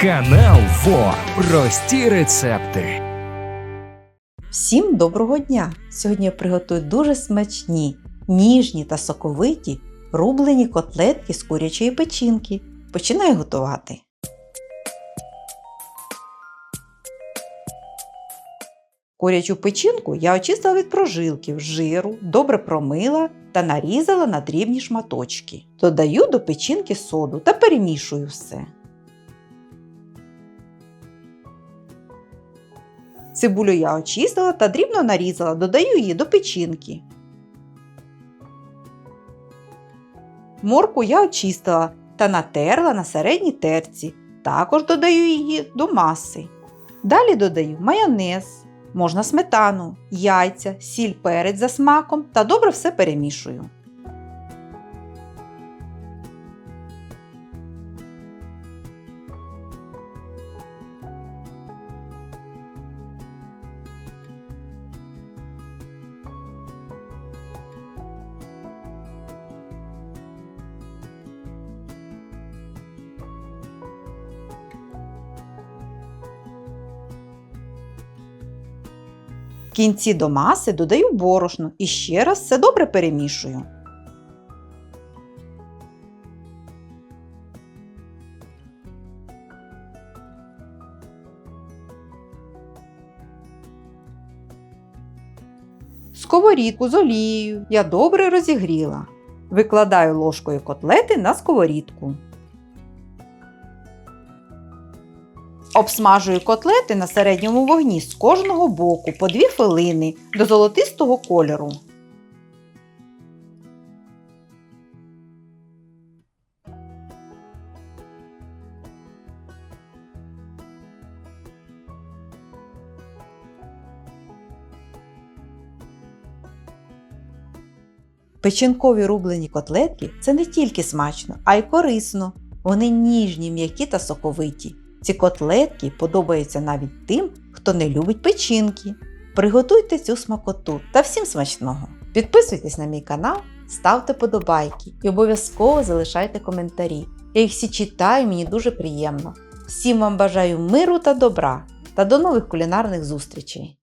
Канал ФО. Прості рецепти. Всім доброго дня! Сьогодні я приготую дуже смачні, ніжні та соковиті рублені котлетки з курячої печінки. Починаю готувати. Курячу печінку я очистила від прожилків, жиру, добре промила та нарізала на дрібні шматочки. Додаю до печінки соду та перемішую все. Цибулю я очистила та дрібно нарізала, додаю її до печінки. Морку я очистила та натерла на середній терці. Також додаю її до маси. Далі додаю майонез, можна сметану, яйця, сіль перець за смаком та добре все перемішую. Кінці до маси додаю борошно і ще раз все добре перемішую. Сковорідку з олією я добре розігріла. Викладаю ложкою котлети на сковорідку. Обсмажую котлети на середньому вогні з кожного боку по 2 хвилини до золотистого кольору. Печінкові рублені котлетки це не тільки смачно, а й корисно. Вони ніжні, м'які та соковиті. Ці котлетки подобаються навіть тим, хто не любить печінки. Приготуйте цю смакоту та всім смачного! Підписуйтесь на мій канал, ставте подобайки і обов'язково залишайте коментарі. Я їх всі читаю, мені дуже приємно. Всім вам бажаю миру та добра та до нових кулінарних зустрічей!